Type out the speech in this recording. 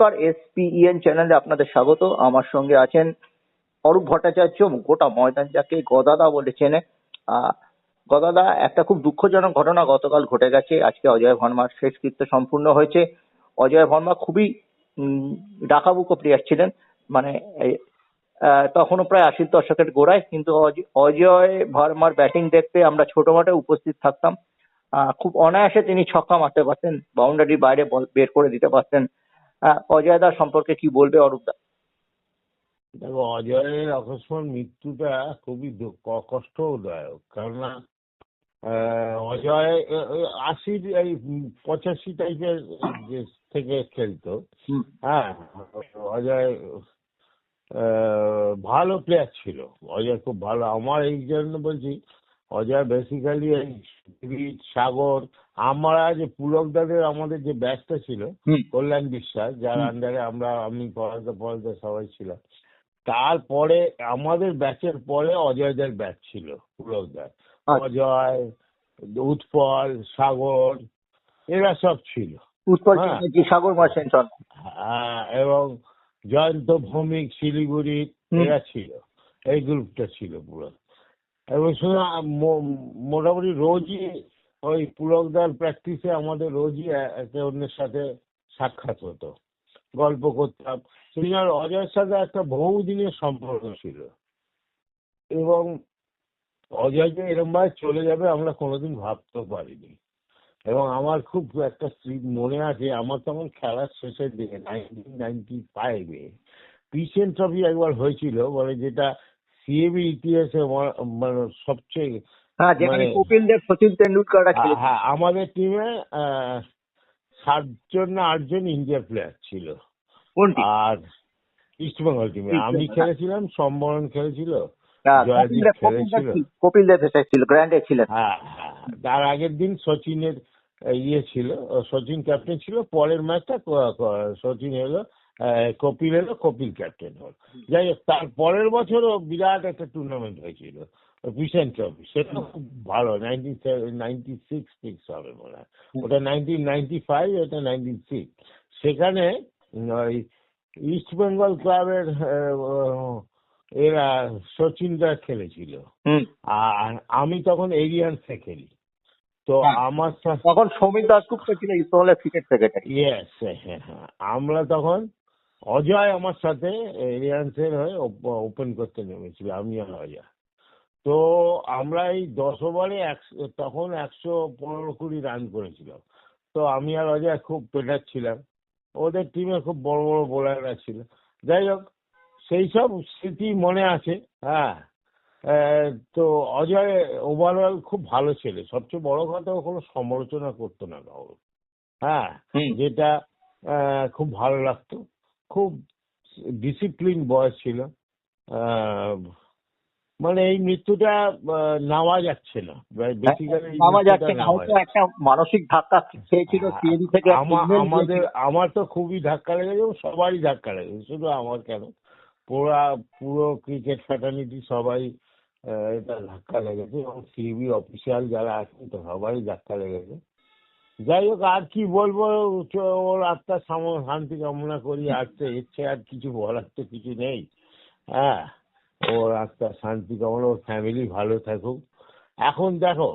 নমস্কার এসপিইএন চ্যানেলে আপনাদের স্বাগত। আমার সঙ্গে আছেন অরূপ ভট্টাচার্য, গোটা ময়দান যাকে গদাদা বলে চেনে। গদাদা, একটা খুব দুঃখজনক ঘটনা গতকাল ঘটে গেছে। আজকে অজয় ভার্মার শেষকৃত্য সম্পূর্ণ হয়েছে। অজয় ভার্মা খুবই ডাকাবুকো প্লেয়ার ছিলেন। মানে তখনও প্রায় আশির দশকের গোড়ায়। কিন্তু অজ- অজয় ভার্মার ব্যাটিং দেখতে আমরা ছোট মাঠে উপস্থিত থাকতাম। খুব অনায়াসে তিনি ছক্কা মারতে পারতেন। বাউন্ডারির বাইরে বল বের করে দিতে পারতেন। অজয় দা সম্পর্কে কি বলবে অরূপ দা? দেখো অজয়ের অকস্মাৎ মৃত্যুটা খুবই কষ্টদায়ক। কেননা অজয় আশির এই পঁচাশি টাইপের যে থেকে খেলতো। হ্যাঁ অজয় আহ, ভালো প্লেয়ার ছিল। অজয় খুব ভালো। আমার এই জন্য বলছি অজয় বেসিক্যালি এই সাগর আমরা যে পুলকদাদের আমাদের যে ব্যাচটা ছিল কল্যাণ বিশ্বাস যার আন্ডারে আমরা আমি পড়াতে পড়াতে সবাই ছিলাম। তারপরে আমাদের ব্যাচের পরে অজয়দের ব্যাচ ছিল পুলকদার আচ্ছা। অজয় উৎপল সাগর এরা সব ছিল। উৎপল হ্যাঁ। সাগর মার্চেন্টন হ্যাঁ, এবং জয়ন্ত ভৌমিক শিলিগুড়ি এরা ছিল। এই গ্রুপটা ছিল পুরো। এবং শুধু মোটামুটি রোজই ওই পুলকদার প্র্যাকটিসে আমাদের রোজই একে অন্যের সাথে সাক্ষাৎ হতো, গল্প করতাম। সেই জন্য অজয়ের সাথে একটা বহুদিনের সম্পর্ক ছিল। এবং অজয় যে এরম ভাবে চলে যাবে আমরা কোনোদিন ভাবতেও পারিনি। এবং আমার খুব একটা মনে আছে, আমার তখন খেলার শেষের দিকে নাইনটিন নাইনটি ফাইভে পিসেন ট্রফি একবার হয়েছিল বলে যেটা সিএবি ইতিহাসে মানে সবচেয়ে হ্যাঁ যেখানে মানে- কপিল দেব সচিন তেন্ডুলকাররা হ্যাঁ, হ্যাঁ আমাদের টিমে সাতজন না আটজন ইন্ডিয়া প্লেয়ার ছিল। আর ইস্টবেঙ্গল টিমে আমি খেলেছিলাম সম্বরণ খেলেছিল হ্যাঁ, জয়দীপ কপিল দেব- খেলেছিল। ছিল, কপিল দেব ছিল গ্র্যান্ডে ছিলেন। হ্যাঁ হ্যাঁ তার আগের দিন সচিনের ইয়ে ছিল সচিন ক্যাপ্টেন ছিল। পরের ম্যাচটা সচিন এলো। কপিল এলো কপিল ক্যাপ্টেন হল। যাই হোক তার পরের বছরও বিরাট একটা টুর্নামেন্ট হয়েছিল ভিশন ট্রফি সেটা খুব ভালো নাইনটিন নাইনটি সিক্স সিক্স হবে মনে হয়। ওটা নাইনটিন নাইনটি ফাইভ এটা নাইনটিন সিক্স সেখানে ওই ইস্ট বেঙ্গল ক্লাবের এরা সচিনরা খেলেছিল। আর আমি তখন এরিয়ান্সে খেলি। তো হ্যাঁ। আমার তখন সৌমিক দাসগুপ্ত ছিল ইস্টবেঙ্গলের ক্রিকেট সেক্রেটারি ইয়েস হ্যাঁ হ্যাঁ। আমরা তখন অজয় আমার সাথে এরিয়ান্সের হয়ে ওপেন করতে নেমেছিল আমি আর অজয়। তো আমরা এই দশ ওভারে তখন একশো পনেরো কুড়ি রান করেছিলাম। তো আমি আর অজয় খুব পেটাচ্ছিলাম ওদের টিমে খুব বড় বড় বোলাররা ছিল। যাই হোক সেই সব স্মৃতি মনে আছে হ্যাঁ। তো অজয় ওভারঅল খুব ভালো ছেলে। সবচেয়ে বড় কথা ও কোনো সমালোচনা করতো না কারোর হ্যাঁ যেটা আহ, খুব ভালো লাগতো। খুব ডিসিপ্লিন বয়স ছিল। আহ, মানে এই মৃত্যুটা নেওয়া যাচ্ছে না। বেসিক্যালি মামা যাচ্ছে না। হয়তো একটা মানসিক ধাক্কা খেয়েছিল থেকে আমা- email আমাদের আমার তো খুবই ধাক্কা লেগেছে এবং সবারই ধাক্কা লেগেছে শুধু আমার কেন? পুরা পুরো ক্রিকেট ফ্যাটার্নিটি সবাই এটা ধাক্কা লেগেছে এবং সিবি অফিসিয়াল যারা আছেন তো সবারই ধাক্কা লেগেছে। যাই হোক, আর কি বলব ওর আত্মার শান্তি কামনা করি, আর তো ইচ্ছে, আর কিছু বলার তো কিছু নেই। হ্যাঁ ওর আত্মার শান্তি কামনা, ওর ফ্যামিলি ভালো থাকুক। এখন দেখো